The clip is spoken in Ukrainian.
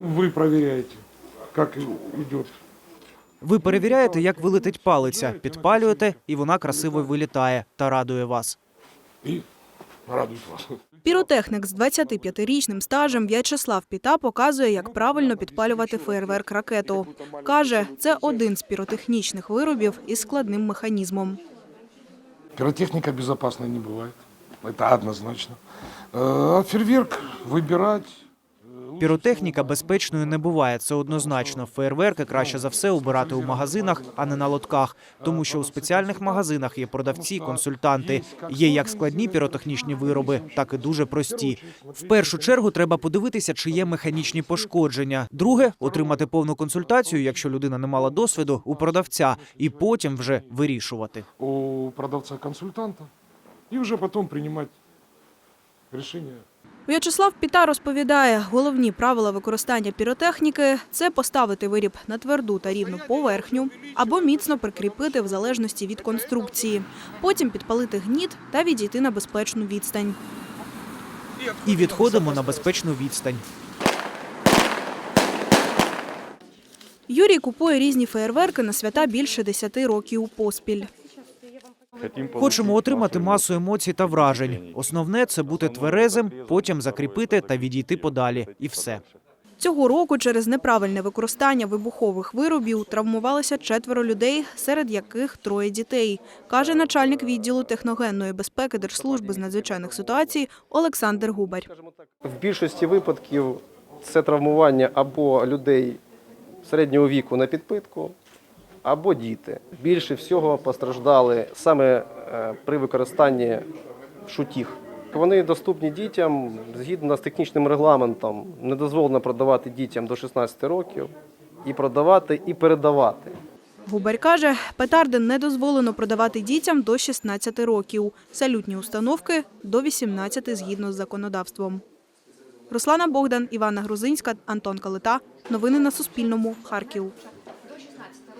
Вы проверяете, как идет. Ви перевіряєте, як вилетить палиця, підпалюєте, і вона красиво вилітає та радує вас. и радует вас. Піротехнік з 25-річним стажем В'ячеслав Піта показує, як правильно підпалювати феєрверк ракету. Каже, це один з піротехнічних виробів із складним механізмом. Пиротехника безопасной не бывает. Это однозначно. Э, А фейерверк выбирать. Піротехніка безпечною не буває. Це однозначно. Феєрверки краще за все обирати у магазинах, а не на лотках, тому що у спеціальних магазинах є продавці, консультанти. Є як складні піротехнічні вироби, так і дуже прості. В першу чергу треба подивитися, чи є механічні пошкодження. Друге отримати повну консультацію, якщо людина не мала досвіду, у продавця, і потім вже вирішувати. у продавца-консультанта и уже потом принимать решение. В'ячеслав Піта розповідає, головні правила використання піротехніки – це поставити виріб на тверду та рівну поверхню або міцно прикріпити в залежності від конструкції. Потім підпалити гніт та відійти на безпечну відстань. І відходимо на безпечну відстань. Юрій купує різні феєрверки на свята більше 10 років поспіль. Хочемо отримати масу емоцій та вражень. Основне це бути тверезим, потім закріпити та відійти подалі. І все. Цього року через неправильне використання вибухових виробів травмувалося четверо людей, серед яких троє дітей, каже начальник відділу техногенної безпеки Держслужби з надзвичайних ситуацій Олександр Губарь. В більшості випадків це травмування або людей середнього віку на підпитку, або діти. Більше всього постраждали саме е, при використанні шутіх. Вони доступні дітям згідно з технічним регламентом. Не дозволено продавати дітям до 16 років і продавати, і передавати. Губарь каже, петарди не дозволено продавати дітям до 16 років, салютні установки – до 18 згідно з законодавством. Руслана Богдан, Івана Грузинська, Антон Калита. Новини на Суспільному. Харків.